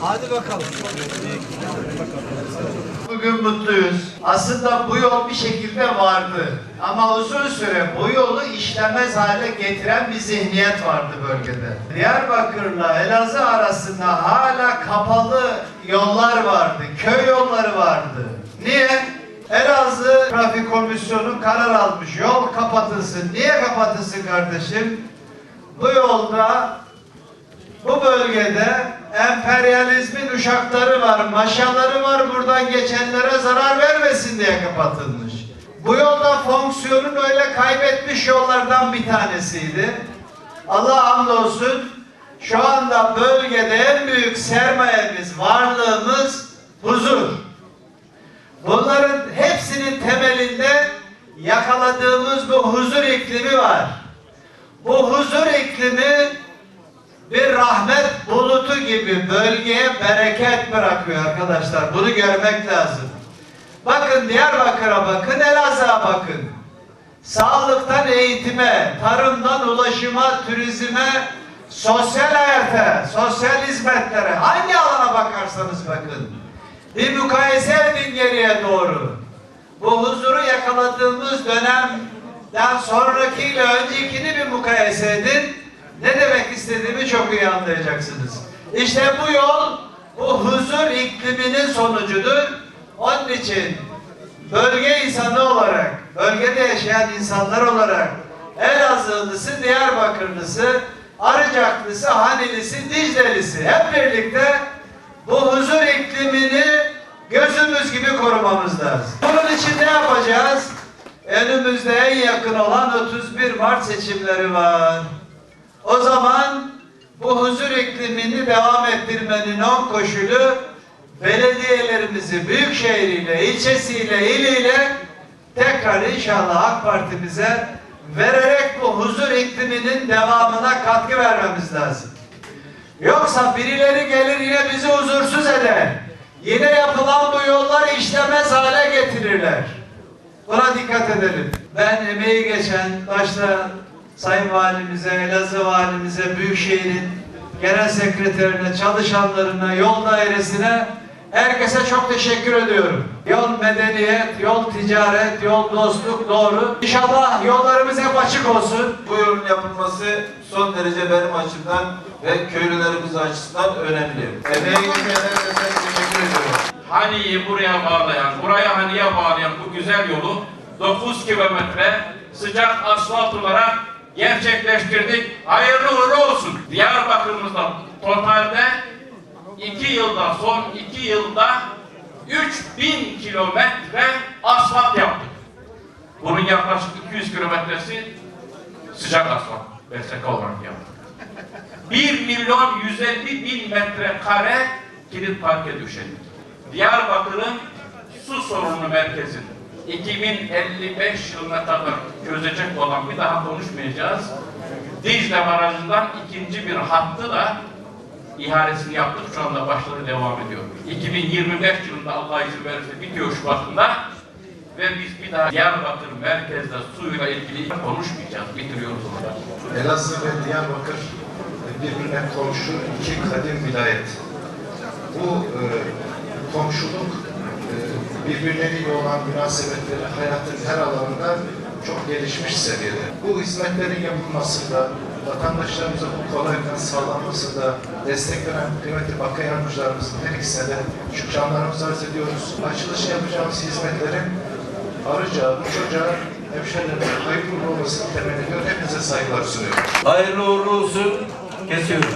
Hadi bakalım. Bugün mutluyuz. Aslında bu yol bir şekilde vardı. Ama uzun süre bu yolu işlemez hale getiren bir zihniyet vardı bölgede. Diyarbakır'la Elazığ arasında hala kapalı yollar vardı. Köy yolları vardı. Niye? Trafik Komisyonu karar almış. Yol kapatılsın. Niye kapatılsın kardeşim? Bu yolda bu bölgede emperyalizmin uşakları var, maşaları var buradan geçenlere zarar vermesin diye kapatılmış. Bu yolda fonksiyonun öyle kaybetmiş yollardan bir tanesiydi. Allah hamdolsun şu anda bölgede en büyük sermayemiz, varlığımız huzur. Yakaladığımız bu huzur iklimi var. Bu huzur iklimi bir rahmet bulutu gibi bölgeye bereket bırakıyor arkadaşlar. Bunu görmek lazım. Bakın Diyarbakır'a bakın, Elazığ'a bakın. Sağlıktan eğitime, tarımdan ulaşıma, turizme, sosyal hayata, sosyal hizmetlere, hangi alana bakarsanız bakın. Bir mukayese edin geriye doğru. Yakaladığımız dönemden sonrakiyle öncekini bir mukayese edin. Ne demek istediğimi çok iyi anlayacaksınız. İşte bu yol bu huzur ikliminin sonucudur. Onun için bölge insanı olarak, bölgede yaşayan insanlar olarak Elazığlısı, Diyarbakırlısı, Arıcaklısı, Hanilisi, Diclelisi hep birlikte bu huzur iklimini gözümüz gibi korumamız lazım. Bunun için ne yapacağız? Önümüzde en yakın olan 31 Mart seçimleri var. O zaman bu huzur iklimini devam ettirmenin on koşulu belediyelerimizi büyükşehiriyle, ilçesiyle, iliyle tekrar inşallah AK Parti'mize vererek bu huzur ikliminin devamına katkı vermemiz lazım. Yoksa birileri gelir yine bizi huzursuz eder. Yine yapılan bu yollar işlemez hale getirirler. Buna dikkat edelim. Ben emeği geçen başta Sayın Valimize, Elazığ Valimize, Büyükşehir'in genel sekreterine, çalışanlarına, yol dairesine herkese çok teşekkür ediyorum. Yol medeniyet, yol ticaret, yol dostluk doğru. İnşallah yollarımız hep açık olsun. Bu yolun yapılması son derece benim açımdan ve köylülerimiz açısından önemli. Emeği geçenlere teşekkür ediyorum. Hani'yi buraya bağlayan, buraya Hani'ye bağlayan bu güzel yolu 9 kilometre sıcak asfalt olarak gerçekleştirdik. Hayırlı uğurlu olsun. Diyarbakır'ımızda totalde 2 yılda, son 2 yılda 3000 kilometre asfalt yaptık. Bunun yaklaşık 200 kilometresi sıcak asfalt, BSK olarak yaptık. 1 milyon 150 bin metrekare kilit parke döşedik. Diyarbakır'ın su sorunu merkezi 2055 yılına kadar çözecek olan bir daha konuşmayacağız. Dicle Barajı'ndan ikinci bir hattı da ihalesini yaptık. Şu anda başları devam ediyor. 2025 yılında Allah izin verirse bitiyor Şubat'ında ve biz bir daha Diyarbakır merkezde suyla ilgili konuşmayacağız. Bitiriyoruz orada. Elazığ ve Diyarbakır birbirine komşu iki kadim vilayet. Bu e, birbirleriyle olan münasebetleri hayatın her alanında çok gelişmiş seviyede. Bu hizmetlerin yapılmasında, vatandaşlarımıza bu kolaylıkların sağlanmasında destek veren kıymetli Bakı yardımcılarımızın her ikisine de şükranlarımızı arz ediyoruz. Açılışı yapacağımız hizmetlerin Arıca, Uçoca, hemşehrilerimize hayırlı olmasını temenni ediyor. Hepinize saygılar sunuyorum. Hayırlı uğurlu olsun. Kesiyoruz.